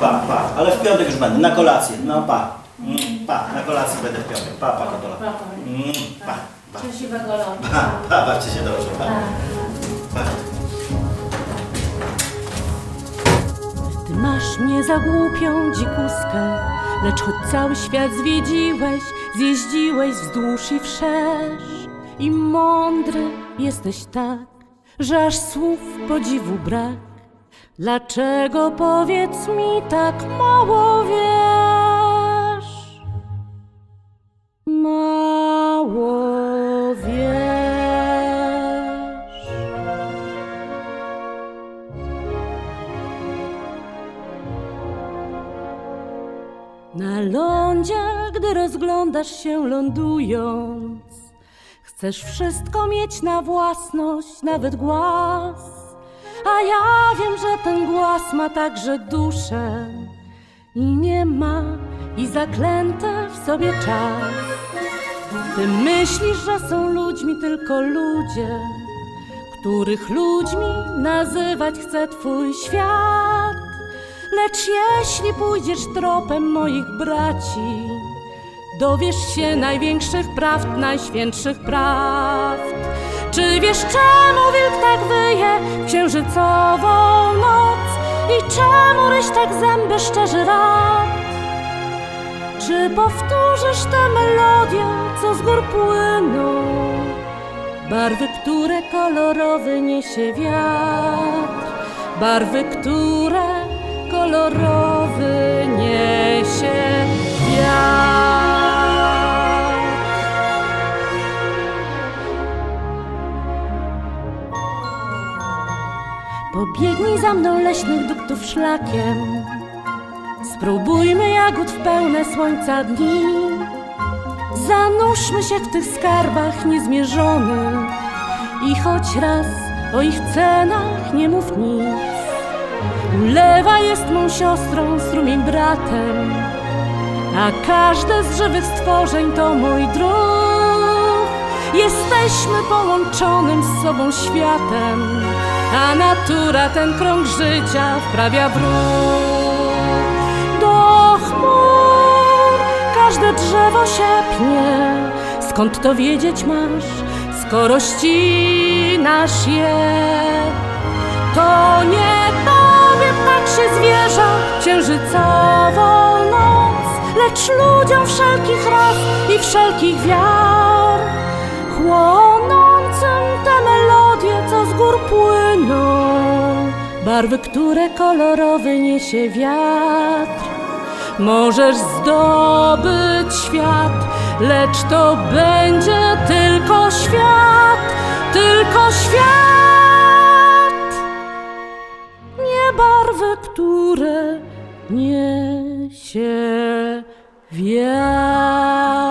Pa, pa, ale w piątek już będę, na kolację, no pa. Mm, Pa, na kolację będę w piątek, pa, pa, kotola. Mm, Pa, pa, Szczęśliwego pa, pa, bawcie się dobrze, pa. pa. Ty masz mnie za głupią dzikuskę, lecz choć cały świat zwiedziłeś, zjeździłeś wzdłuż i wszerz. I mądry jesteś tak, że aż słów podziwu brak. Dlaczego powiedz mi tak mało wiesz? Mało wiesz. Na lądzie, gdy rozglądasz się lądując, chcesz wszystko mieć na własność, nawet głaz. A ja wiem, że ten głaz ma także duszę i nie ma i zaklęte w sobie czas. Ty myślisz, że są ludźmi tylko ludzie, których ludźmi nazywać chce twój świat. Lecz jeśli pójdziesz tropem moich braci, dowiesz się największych prawd, najświętszych prawd. Czy wiesz, czemu wilk tak wyje księżycową noc i czemu ryś tak zęby szczerzy rad? Czy powtórzysz tę melodię, co z gór płyną? Barwy, które kolorowy niesie wiatr, barwy, które kolorowy Pobiegnij za mną leśnych duktów szlakiem, spróbujmy jagód w pełne słońca dni. Zanurzmy się w tych skarbach niezmierzonych i choć raz o ich cenach nie mów nic. Ulewa jest mą siostrą, strumień bratem, a każde z żywych stworzeń to mój druh. Jesteśmy połączonym z sobą światem, a natura ten krąg życia wprawia w ruch. Do chmur każde drzewo się pnie, skąd to wiedzieć masz, skoro ścinasz je. To nie tobie ptak się zwierza księżycową noc, lecz ludziom wszelkich ras i wszelkich wiar, barwy, które kolorowy niesie wiatr. Możesz zdobyć świat, lecz to będzie tylko świat, tylko świat nie barwy, które niesie wiatr.